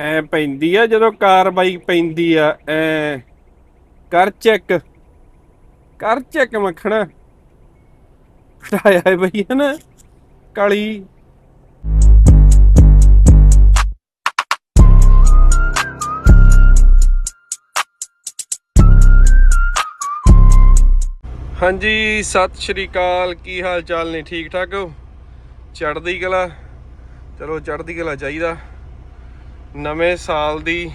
ਐ ਪੈਂਦੀ ਆ, ਜਦੋਂ ਕਾਰਵਾਈ ਪੈਂਦੀ ਆ, ਐ ਕਰ ਚੈੱਕ। ਕਰ ਚੈੱਕ ਮੱਖਣਾ। ਫਟਾਇਆ ਹੈ ਬਈ ਹੈ ਨਾ, ਕਾਲੀ। ਹਾਂਜੀ, ਸਤਿ ਸ਼੍ਰੀ ਅਕਾਲ, ਕੀ ਹਾਲ ਚਾਲ ਨੇ, ਠੀਕ ਠਾਕ ਹੋ? ਚੜ੍ਹਦੀ ਕਲਾ। ਚਲੋ, ਚੜ੍ਹਦੀ ਕਲਾ ਚਾਹੀਦਾ। ਨਵੇਂ ਸਾਲ ਦੀ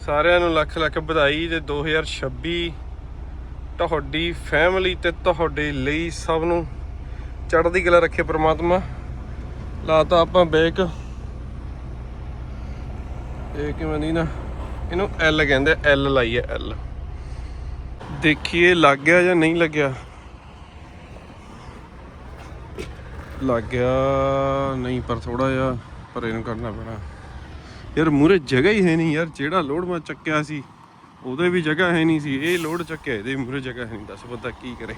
ਸਾਰਿਆਂ ਨੂੰ ਲੱਖ ਲੱਖ ਵਧਾਈ ਤੇ 2026 ਤੁਹਾਡੀ ਫੈਮਿਲੀ ਤੇ ਤੁਹਾਡੇ ਲਈ ਸਭ ਨੂੰ ਚੜ੍ਹਦੀ ਕਲਾ ਰੱਖੇ ਪ੍ਰਮਾਤਮਾ। ਲਾਤਾ ਆਪਾਂ ਬੇਕ। ਇਹ ਕਿਵੇਂ ਨਹੀਂ ਨਾ, ਇਹਨੂੰ ਐਲ ਕਹਿੰਦੇ ਐਲ ਲਾਈ ਹੈ ਐਲ ਦੇਖੀਏ ਲੱਗ ਗਿਆ ਜਾਂ ਨਹੀਂ ਲੱਗਿਆ। ਲੱਗ ਗਿਆ ਨਹੀਂ, ਪਰ ਥੋੜਾ ਜਿਹਾ, ਪਰ ਇਹਨੂੰ ਕਰਨਾ ਪੈਣਾ। ਯਾਰ ਮੂਰੇ ਜਗ੍ਹਾ ਹੀ ਹੈ ਨਹੀਂ ਯਾਰ, ਜਿਹੜਾ ਲੋਡ ਮੈਂ ਚੱਕਿਆ ਸੀ, ਉਹਦੇ ਵੀ ਜਗ੍ਹਾ ਹੈ ਨਹੀਂ ਸੀ। ਇਹ ਲੋਡ ਚੱਕਿਆ, ਇਹਦੇ ਮੂਰੇ ਜਗ੍ਹਾ ਹੈ ਨਹੀਂ। ਦੱਸ ਬੰਦਾ ਕੀ ਕਰੇ।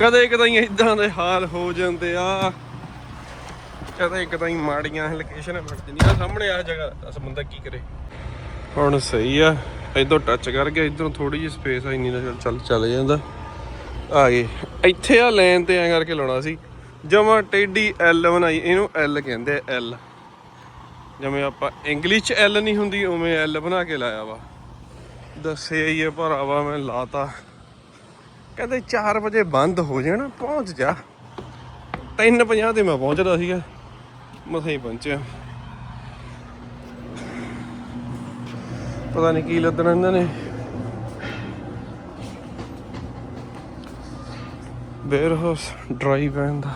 ਕਦੇ ਕਦਾਈ ਇਦਾਂ ਦੇ ਹਾਲ ਹੋ ਜਾਂਦੇ ਆ। ਕਦੇ ਕਦਾਈ ਮਾੜੀਆਂ ਲੋਕੇਸ਼ਨ ਬਣ ਜਾਂਦੀਆਂ। ਸਾਹਮਣੇ ਆ ਜਗ੍ਹਾ, ਦੱਸ ਬੰਦਾ ਕੀ ਕਰੇ। ਹੁਣ ਸਹੀ ਆ। ਇਧਰੋਂ ਟੱਚ ਕਰ ਗਿਆ, ਇਧਰੋਂ ਥੋੜੀ ਜਿਹੀ ਸਪੇਸ ਆ, ਇੰਨੀ ਦਾ ਚੱਲ ਚੱਲ ਜਾਂਦਾ। ਆ ਗਏ। ਇੱਥੇ ਆ ਲਾਈਨ ਤੇ ਐ ਕਰਕੇ ਲਾਉਣਾ ਸੀ। ਜਮਾ ਟੇਡੀ ਐਲ ਬਣਾਈ, ਇਹਨੂੰ ਐਲ ਕਹਿੰਦੇ ਐਲ ਜਿਵੇਂ ਆਪਾਂ ਇੰਗਲਿਸ਼ ਐਲ ਨਹੀਂ ਹੁੰਦੀ, ਉਵੇਂ ਐਲ ਬਣਾ ਕੇ ਲਾਇਆ ਵਾ। ਦੱਸਿਆ ਹੀ ਹੈ ਭਰਾਵਾ, ਮੈਂ ਲਾਤਾ। ਕਹਿੰਦੇ 4 ਵਜੇ ਬੰਦ ਹੋ ਜਾਣਾ, ਪਹੁੰਚ ਜਾ। 3:50 ਤੇ ਮੈਂ ਪਹੁੰਚਦਾ ਸੀਗਾ ਮਸਾਂ ਹੀ ਪਹੁੰਚਿਆ। ਪਤਾ ਨਹੀਂ ਕੀ ਲੱਦਣਾ ਇਹਨਾਂ ਨੇ। ਵੇਅਰ ਹਾਊਸ ਡਰਾਈ ਵੈਨ ਦਾ।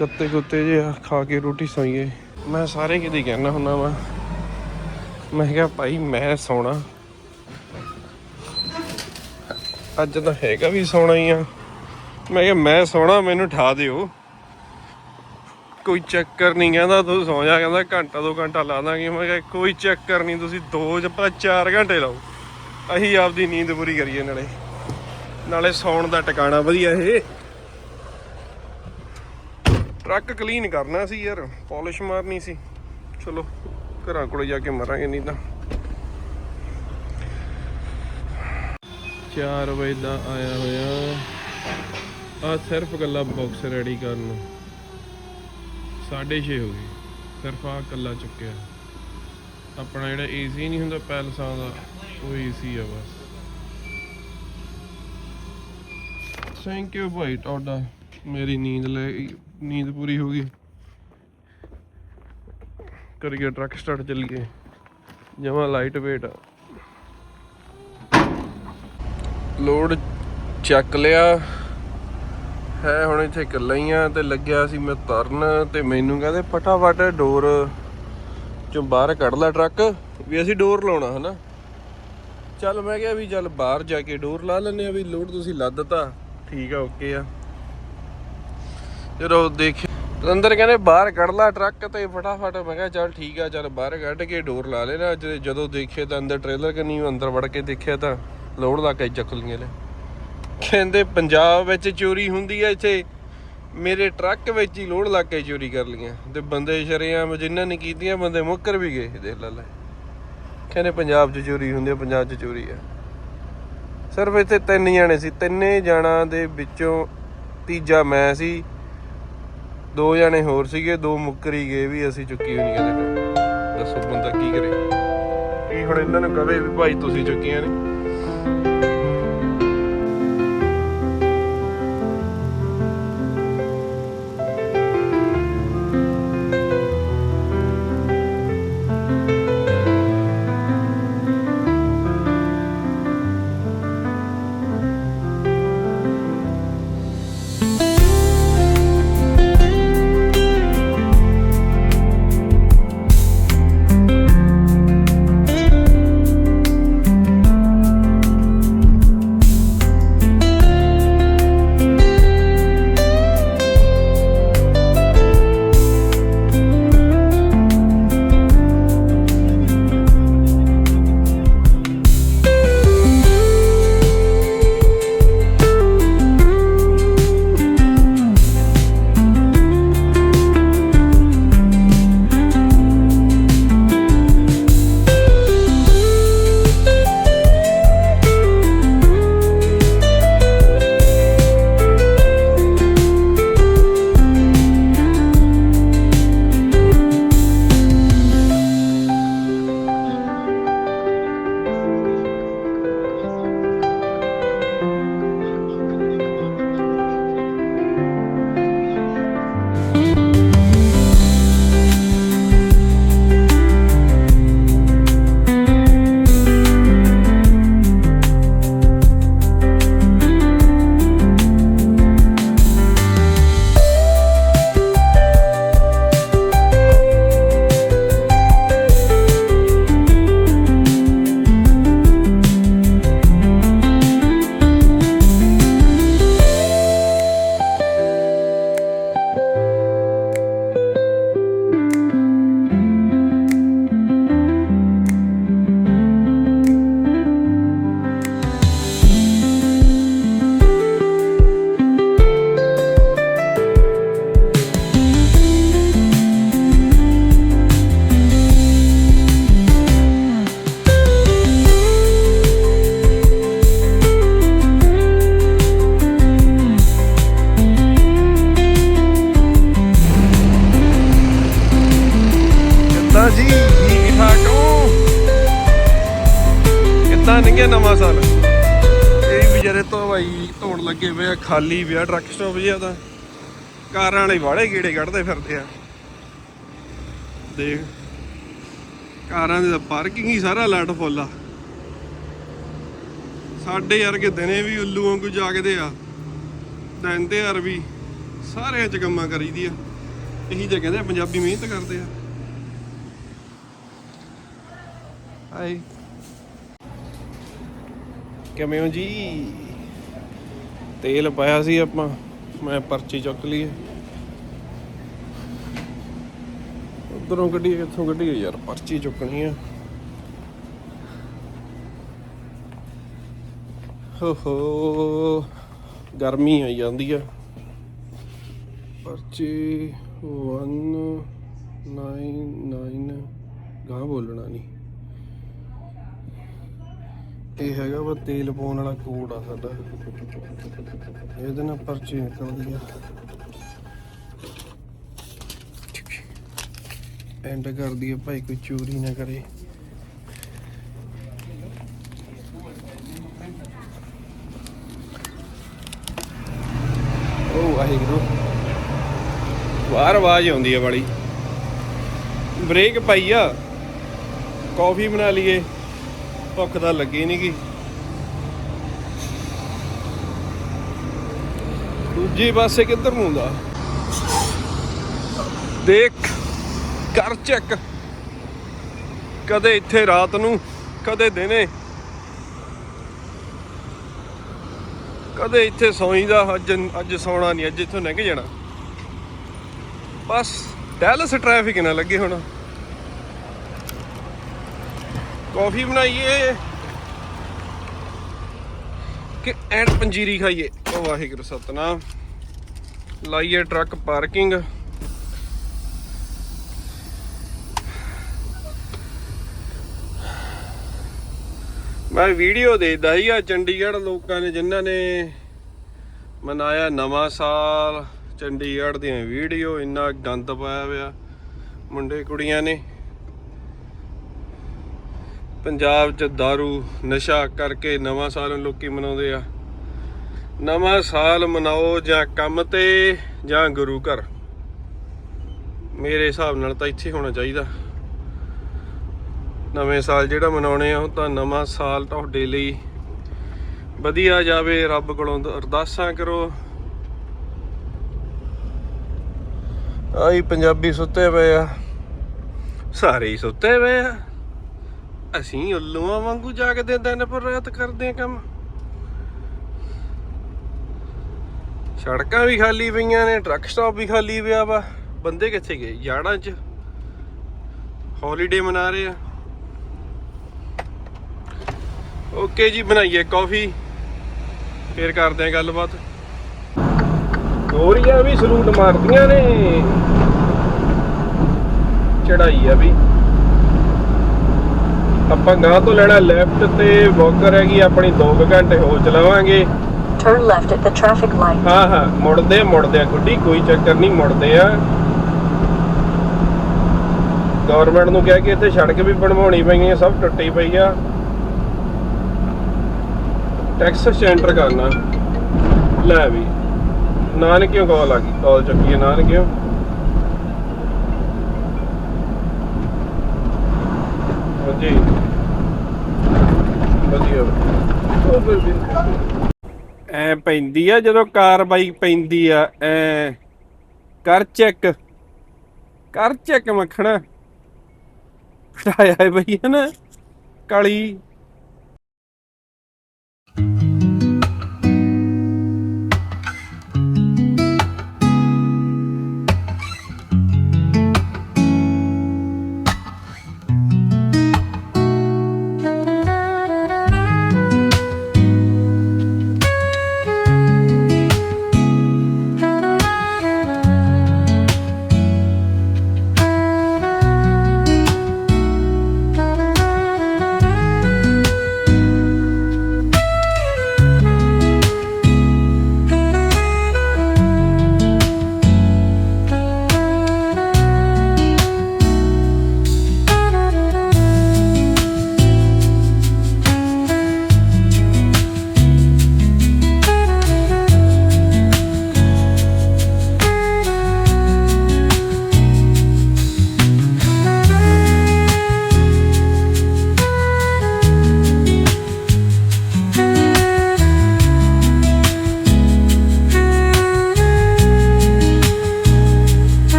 ਗੱਤੇ ਗੁੱਤੇ ਜੇ ਖਾ ਕੇ ਰੋਟੀ ਸੋਈਏ। ਮੈਂ ਸਾਰੇ ਕਿਤੇ ਕਹਿਣਾ ਹੁੰਦਾ ਵਾ। ਮੈਂ ਕਿਹਾ, ਭਾਈ, ਮੈਂ ਸੌਣਾ। ਅੱਜ ਤਾਂ ਹੈਗਾ ਵੀ ਸੌਣਾ ਹੀ ਆ। ਮੈਂ ਕਿਹਾ, ਮੈਂ ਸੌਣਾ, ਮੈਨੂੰ ਠਾ ਦਿਓ। ਕੋਈ ਚੱਕਰ ਨਹੀਂ, ਕਹਿੰਦਾ, ਤੂੰ ਸੌ ਜਾ, ਕਹਿੰਦਾ, ਘੰਟਾ, ਦੋ ਘੰਟਾ ਲਾ ਦਾਂਗੇ। ਮੈਂ ਕਿਹਾ, ਕੋਈ ਚੱਕਰ ਨਹੀਂ, ਤੁਸੀਂ ਦੋ ਜਾਂ ਚਾਰ ਘੰਟੇ ਲਾਓ। ਅਸੀਂ ਆਪਦੀ ਨੀਂਦ ਪੂਰੀ ਕਰੀਏ ਨਾਲੇ। ਨਾਲੇ ਸੌਣ ਦਾ ਟਿਕਾਣਾ ਵਧੀਆ ਇਹ। ਟਰੱਕ ਕਲੀਨ ਕਰਨਾ ਸੀ ਯਾਰ, ਪਾਲਿਸ਼ ਮਾਰਨੀ ਸੀ। ਚਲੋ, ਘਰਾਂ ਕੋਲੇ ਜਾ ਕੇ ਮਰਾਂਗੇ, ਨਹੀਂ ਤਾਂ। 4 ਵਜੇ ਦਾ ਆਇਆ ਹੋਇਆ। ਆ ਸਿਰਫ ਗੱਲਾ ਬਾਕਸ ਰੈਡੀ ਕਰਨ ਨੂੰ। 6:30 ਹੋ ਗਈ ਸਿਰਫ ਆ ਕੱਲਾ ਚੁੱਕਿਆ। ਆਪਣਾ ਜਿਹੜਾ ਏਸੀ ਨਹੀਂ ਹੁੰਦਾ, ਪੈਲਸਾਂ ਦਾ, ਉਹ ਏਸੀ ਆ ਬਸ। ਥੈਂਕ ਯੂ ਭਾਈ ਤੁਹਾਡਾ। ਮੇਰੀ ਨੀਂਦ ਲੈ ਨੀਂਦ ਪੂਰੀ ਹੋ ਗਈ। ਕਰੀਏ ਟਰੱਕ ਸਟਾਰਟ, ਚੱਲੀਏ। ਜਮਾ ਲਾਈਟ weight ਲੋਡ ਚੱਕ ਲਿਆ। ਹੈ ਹੁਣ ਇੱਥੇ ਇਕੱਲਾ ਹੀ ਆ ਤੇ ਲੱਗਿਆ ਸੀ ਮੈਂ ਤਰਨ ਤੇ ਮੈਨੂੰ ਕਹਿੰਦੇ ਫਟਾਫਟ ਡੋਰ ਚੋਂ ਬਾਹਰ ਕੱਢ ਲੈ ਟਰੱਕ, ਵੀ ਅਸੀਂ ਡੋਰ ਲਾਉਣਾ, ਹਨਾ? ਚੱਲ ਮੈਂ ਕਿਹਾ ਵੀ ਚੱਲ ਬਾਹਰ ਜਾ ਕੇ ਡੋਰ ਲਾ ਲੈਨੇ ਆ ਵੀ ਲੋਡ ਤੁਸੀਂ ਲੱਦਤਾ ਠੀਕ ਆ ਓਕੇ ਆ। ਜਦੋਂ ਦੇਖਿਆ ਅੰਦਰ ਕਹਿੰਦੇ ਬਾਹਰ ਕੱਢ ਲਾ ਟਰੱਕ ਤੇ ਫਟਾਫਟ, ਮੈਂ ਕਿਹਾ ਚੱਲ ਠੀਕ ਆ, ਚੱਲ ਬਾਹਰ ਕੱਢ ਕੇ ਡੋਰ ਲਾ ਲੈਣਾ ਜਦ- ਜਦੋਂ ਦੇਖਿਆ ਤਾਂ ਅੰਦਰ ਟ੍ਰੇਲਰ ਕੰਨੀ ਅੰਦਰ ਵੜ ਕੇ ਦੇਖਿਆ ਤਾਂ ਲੋੜ ਲਾ ਕੇ ਚੱਕ ਲਈਆਂ ਲੈ। ਕਹਿੰਦੇ ਪੰਜਾਬ ਵਿੱਚ ਚੋਰੀ ਹੁੰਦੀ ਆ ਇੱਥੇ, ਮੇਰੇ ਟਰੱਕ ਵਿੱਚ ਹੀ ਲੋੜ ਲਾ ਕੇ ਚੋਰੀ ਕਰ ਲਈਆਂ। ਤੇ ਬੰਦੇ ਸ਼ਰੇਆਮ ਜਿਨ੍ਹਾਂ ਨੇ ਕੀਤੀਆਂ, ਬੰਦੇ ਮੁੱਕਰ ਵੀ ਗਏ, ਦੇਖ ਲੈ ਲੈ। ਕਹਿੰਦੇ ਪੰਜਾਬ 'ਚ ਚੋਰੀ ਹੁੰਦੀ ਆ, ਪੰਜਾਬ 'ਚ ਚੋਰੀ ਆ। ਸਿਰਫ ਇੱਥੇ ਤਿੰਨ ਜਾਣੇ ਸੀ, ਤਿੰਨੇ ਜਾਣਾ ਦੇ ਵਿੱਚੋਂ ਤੀਜਾ ਮੈਂ ਸੀ ਦੋ ਜਣੇ ਹੋਰ ਸੀਗੇ, ਦੋ ਮੁੱਕਰੀ ਗਏ ਵੀ ਅਸੀਂ ਚੁੱਕੀ ਹੋਈ ਨਹੀਂ ਦੱਸੋ ਬੰਦਾ ਕੀ ਕਰੇ? ਕੀ ਹੁਣ ਇਹਨਾਂ ਨੂੰ ਕਵੇ ਵੀ ਭਾਈ ਤੁਸੀਂ ਚੁੱਕੀਆਂ ਨੇ? ਹੈ ਨਵਾਂ ਸਾਲ। ਇਹ ਵਿਚਾਰੇ ਤੋਂ ਭਾਈ ਧੋਣ ਲੱਗੇ ਪਏ ਆ, ਖਾਲੀ ਪਿਆ ਟਰੱਕ ਸਟਾਪ ਜਿਹਾ ਤਾਂ। ਕਾਰਾਂ ਵਾਲੇ ਵਾੜੇ ਗੇੜੇ ਕੱਢਦੇ ਫਿਰਦੇ ਆ। ਦੇਖ, ਕਾਰਾਂ ਦੀ ਤਾਂ ਪਾਰਕਿੰਗ ਹੀ ਸਾਰਾ ਲਾਟ ਫੁੱਲ ਆ। ਸਾਡੇ ਵਰਗੇ ਦਿਨੇ ਵੀ ਉੱਲੂ ਵਾਂਗੂ ਜਾਗਦੇ ਆ। ਦਿਨ ਤੇ ਯਾਰ ਵੀ ਸਾਰਿਆਂ ਚ ਕੰਮਾਂ ਕਰੀਦੀ ਆ। ਇਹੀ ਜੇ ਕਹਿੰਦੇ ਪੰਜਾਬੀ ਮਿਹਨਤ ਕਰਦੇ ਆ। ਹਾਈ ਕਿਵੇਂ ਹੋ ਜੀ? ਤੇਲ ਪਾਇਆ ਸੀ ਆਪਾਂ, ਮੈਂ ਪਰਚੀ ਚੁੱਕ ਲਈ ਉਧਰੋਂ ਗੱਡੀ ਕਿੱਥੋਂ ਗੱਡੀ ਯਾਰ, ਪਰਚੀ ਚੁੱਕਣੀ ਆ। ਹੋ ਹੋ, ਗਰਮੀ ਆਈ ਜਾਂਦੀ ਆ। ਪਰਚੀ 199 ਗਾਂ ਬੋਲਣਾ ਨਹੀਂ ਇਹ ਹੈਗਾ ਵਾ ਤੇਲ ਪਾਉਣ ਵਾਲਾ ਕੋਡ ਆ ਸਾਡਾ। ਇਹਦੇ ਨਾਲ ਪਰਚੀ ਨਿਕਲਦੀ ਆ। ਐਂਡ ਕਰਦੀ ਆ ਭਾਈ, ਕੋਈ ਚੋਰੀ ਨਾ ਕਰੇ। ਉਹ ਵਾਹਿਗੁਰੂ। ਬਾਹਰ ਆਵਾਜ਼ ਆਉਂਦੀ ਆ ਬੜੀ ਬ੍ਰੇਕ ਪਾਈ ਆ। ਕਾਫੀ ਬਣਾ ਲਈਏ। ਭੁੱਖ ਤਾਂ ਲੱਗੀ ਨਹੀਂ ਗੀ। ਦੂਜੇ ਪਾਸੇ ਕਿੱਧਰ ਨੂੰ ਹੁੰਦਾ ਦੇਖ ਕਰ ਚੈੱਕ। ਕਦੇ ਇੱਥੇ ਰਾਤ ਨੂੰ, ਕਦੇ ਦਿਨੇ। ਕਦੇ ਇੱਥੇ ਸੌਈਦਾ ਅੱਜ ਅੱਜ ਸੌਣਾ ਨਹੀਂ ਅੱਜ ਇੱਥੋਂ ਲੰਘ ਜਾਣਾ। ਬਸ ਡੈਲਸ ਟ੍ਰੈਫਿਕ ਨਾ ਲੱਗੇ ਹੁਣ। ਕੌਫੀ ਬਣਾਈਏ। ਕਿ ਐਂਡ ਪੰਜੀਰੀ ਖਾਈਏ। ਉਹ ਵਾਹਿਗੁਰੂ, ਸਤਨਾਮ। ਲਾਈਏ ਟਰੱਕ ਪਾਰਕਿੰਗ। ਮੈਂ ਵੀਡੀਓ ਦੇਖਦਾ ਸੀ ਆ ਚੰਡੀਗੜ੍ਹ ਲੋਕਾਂ ਨੇ, ਜਿਨ੍ਹਾਂ ਨੇ ਮਨਾਇਆ ਨਵਾਂ ਸਾਲ। ਚੰਡੀਗੜ੍ਹ ਦੀਆਂ ਵੀਡੀਓ, ਇੰਨਾ ਗੰਦ ਪਾਇਆ ਹੋਇਆ। ਮੁੰਡੇ ਕੁੜੀਆਂ ਨੇ। ਪੰਜਾਬ 'ਚ दारू, ਨਸ਼ਾ ਕਰਕੇ ਨਵਾਂ ਸਾਲ ਲੋਕੀ ਮਨਾਉਂਦੇ ਆ। ਨਵਾਂ ਸਾਲ ਮਨਾਓ ਜਾਂ ਕੰਮ ਤੇ ਜਾਂ ਗੁਰੂ ਘਰ। ਮੇਰੇ ਹਿਸਾਬ ਨਾਲ ਤਾਂ ਇੱਥੇ ਹੋਣਾ ਚਾਹੀਦਾ। ਨਵੇਂ ਸਾਲ ਜਿਹੜਾ ਮਨਾਉਣੇ ਆ, ਉਹ ਤਾਂ ਨਵਾਂ ਸਾਲ ਤੁਹਾਡੇ ਲਈ ਵਧੀਆ ਜਾਵੇ। ਰੱਬ ਕੋਲੋਂ ਅਰਦਾਸਾਂ ਕਰੋ। ਆਈ ਪੰਜਾਬੀ ਸੁੱਤੇ ਪਏ ਆ। ਸਾਰੇ ਹੀ ਸੁੱਤੇ ਪਏ ਆ। ਅਸੀਂ ਉੱਲੂਆਂ ਵਾਂਗੂ ਜਾਗਦੇ ਦਿਨ ਪਰ ਰਾਤ ਕਰਦੇ ਕੰਮ। ਸੜਕਾਂ ਵੀ ਖਾਲੀ ਪਈਆਂ ਨੇ ਟਰੱਕ ਸਟਾਪ ਵੀ ਖਾਲੀ ਪਿਆ ਵਾ। ਬੰਦੇ ਕਿੱਥੇ ਗਏ? ਯਾੜਾਂ 'ਚ ਹੌਲੀਡੇ ਮਨਾ ਰਹੇ ਆ। ਓਕੇ ਜੀ, ਬਣਾਈਏ ਕਾਫੀ ਫੇਰ ਕਰਦੇ ਆ ਗੱਲਬਾਤ। ਗੋਰੀਆਂ ਵੀ ਸਲੂਟ ਮਾਰਦੀਆਂ ਨੇ। ਚੜਾਈ ਆ ਵੀ। ਆਪਾਂ ਗਾਂ ਤੋਂ ਲੈਣਾ ਲੈਫਟ ਤੇ ਵੋਕਰ ਹੈਗੀ ਆਪਣੀ 2 ਘੰਟੇ ਹੋ ਚਲਾਵਾਂਗੇ। Turn left at the traffic light. ਹਾਂ ਹਾਂ ਮੁੜਦੇ ਮੁੜਦੇ ਆ ਗੁੱਡੀ ਕੋਈ ਚੱਕਰ ਨਹੀਂ ਮੁੜਦੇ ਆ। ਗਵਰਨਮੈਂਟ ਨੂੰ ਕਿਹਾ ਕਿ ਇੱਥੇ ਸੜਕ ਵੀ ਬਣਵਾਉਣੀ ਪਈ ਹੈ ਸਭ ਟੁੱਟੀ ਪਈ ਆ। ਟੈਕਸ ਸੈਂਟਰ ਕਰਨਾ। ਲੈ ਵੀ। ਨਾਨਕਿਓ ਕਾਲ ਆ ਗਈ ਕਾਲ ਚੱਕੀ ਹੈ ਨਾਨਕਿਓ। ਹਾਂਜੀ। ਵਧੀਆ। ਐ ਪੈਂਦੀ ਆ, ਜਦੋਂ ਕਾਰਵਾਈ ਪੈਂਦੀ ਆ, ਐ ਕਰ ਚੈੱਕ। ਕਰ ਚੈੱਕ ਮੱਖਣਾ। ਫਟਾਇਆ ਹੈ ਬਈ ਹੈ ਨਾ ਕਾਲੀ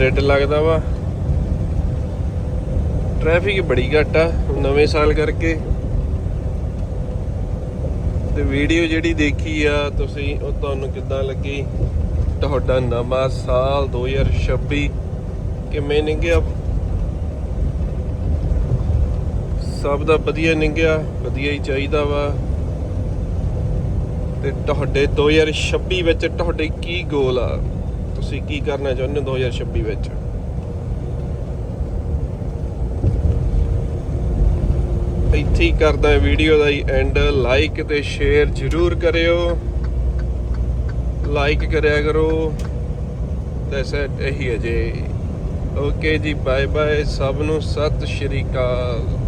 ਰੈੱਡ ਲੱਗਦਾ ਵਾ। ਟ੍ਰੈਫਿਕ ਬੜੀ ਘੱਟ ਆ, ਨਵੇਂ ਸਾਲ ਕਰਕੇ। ਤੇ ਵੀਡੀਓ ਜਿਹੜੀ ਦੇਖੀ ਆ, ਤੁਸੀਂ, ਉਹ ਤੁਹਾਨੂੰ ਕਿੱਦਾਂ ਲੱਗੀ? ਤੁਹਾਡਾ ਨਵਾਂ ਸਾਲ 2026 ਕਿਵੇਂ ਲੰਘਿਆ? ਸਭ ਦਾ ਵਧੀਆ ਲੰਘਿਆ, ਵਧੀਆ ਹੀ ਚਾਹੀਦਾ ਵਾ। ਤੇ ਤੁਹਾਡੇ 2026 ਵਿੱਚ ਤੁਹਾਡੇ ਕੀ ਗੋਲ ਆ? ਤੁਸੀਂ ਕੀ ਕਰਨਾ ਚਾਹੁੰਦੇ ਹੋ 2026 ਵਿੱਚ? ਇੱਥੇ ਹੀ ਕਰਦਾ ਵੀਡੀਓ ਦਾ ਹੀ ਐਂਡ। ਲਾਈਕ ਤੇ ਸ਼ੇਅਰ ਜ਼ਰੂਰ ਕਰਿਓ। ਲਾਈਕ ਕਰਿਆ ਕਰੋ। ਦੈਟਸ ਇਟ ਇਹੀ ਹੈ ਜੀ। ਓਕੇ ਜੀ ਬਾਏ ਬਾਏ ਸਭ ਨੂੰ ਸਤਿ ਸ਼੍ਰੀ ਅਕਾਲ।